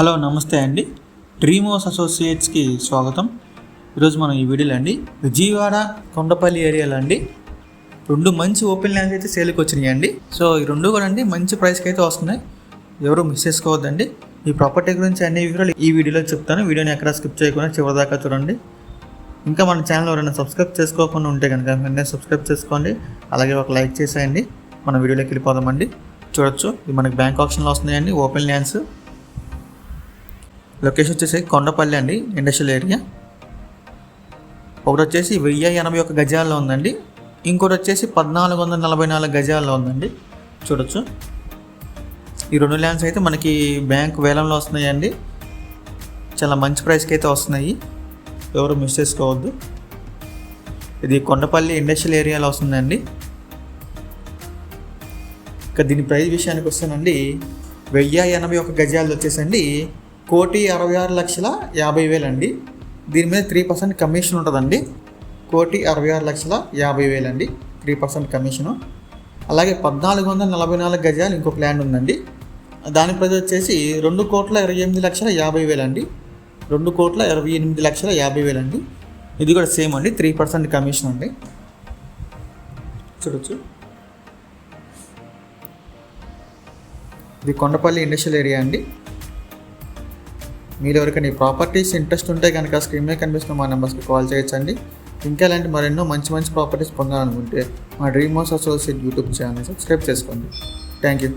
Hello నమస్తే అండి. డ్రీమోస్ అసోసియేట్స్కి స్వాగతం. ఈరోజు మనం ఈ వీడియోలో అండి విజయవాడ కొండపల్లి ఏరియాలో అండి రెండు మంచి ఓపెన్ ల్యాండ్స్ అయితే సేల్కి వచ్చినాయి అండి. సో ఈ రెండు కూడా అండి మంచి ప్రైస్కి అయితే వస్తున్నాయి. ఎవరు మిస్ చేసుకోవద్దండి. ఈ ప్రాపర్టీ గురించి అన్ని వివరాలు ఈ వీడియోలో చెప్తాను. వీడియోని ఎక్కడ స్కిప్ చేయకుండా చివరిదాకా చూడండి. ఇంకా మన ఛానల్ ఎవరైనా సబ్స్క్రైబ్ చేసుకోకుండా ఉంటే కనుక వెంటనే సబ్స్క్రైబ్ చేసుకోండి. అలాగే ఒక లైక్ చేసేయండి. మన వీడియోలోకి వెళ్ళిపోదామండి. చూడొచ్చు ఇది మనకి బ్యాంక్ ఆప్షన్లో వస్తున్నాయండి ఓపెన్ ల్యాండ్స్. లొకేషన్ వచ్చేసి కొండపల్లి అండి ఇండస్ట్రియల్ ఏరియా. ఒకటి వచ్చేసి వెయ్యి ఎనభై ఒక గజాల్లో ఉందండి. ఇంకోటి వచ్చేసి పద్నాలుగు వందల నలభై నాలుగు గజాల్లో ఉందండి. చూడొచ్చు. ఈ రెండు ల్యాండ్స్ అయితే మనకి బ్యాంక్ వేలంలో వస్తున్నాయండి. చాలా మంచి ప్రైస్కి అయితే వస్తున్నాయి. ఎవరు మిస్ చేసుకోవద్దు. ఇది కొండపల్లి ఇండస్ట్రియల్ ఏరియాలో వస్తుందండి. ఇక దీని ప్రైస్ విషయానికి వస్తేనండి. వెయ్యి ఎనభై ఒక గజాలు వచ్చేసండి. కోటి అరవై ఆరు లక్షల యాభై వేలండి. దీని మీద త్రీ పర్సెంట్ కమిషన్ ఉంటుందండి. కోటి అరవై ఆరు లక్షల యాభై వేలండి. త్రీ పర్సెంట్ కమిషను అలాగే పద్నాలుగు వందల నలభై నాలుగు గజాలు ఇంకొక ల్యాండ్ ఉందండి. దాని ప్రజ వచ్చేసి రెండు కోట్ల ఇరవై ఎనిమిది లక్షల యాభై వేలండి. రెండు కోట్ల ఇరవై ఎనిమిది లక్షల యాభై వేలండి. ఇది కూడా సేమ్ అండి. త్రీ పర్సెంట్ కమిషన్ అండి. చూడొచ్చు. ఇది కొండపల్లి ఇండస్ట్రియల్ ఏరియా అండి. మీరు ఎవరికైనా ప్రాపర్టీస్ ఇంట్రెస్ట్ ఉంటే కనుక స్క్రీన్ మీద కనిపిస్తున్న మా నెంబర్స్కి కాల్ చేయొచ్చండి. ఇంకా ఇలాంటి మరెన్నో మంచి మంచి ప్రాపర్టీస్ పొందాలనుకుంటే మా dream house associate YouTube channel subscribe చేసుకోండి. Thank you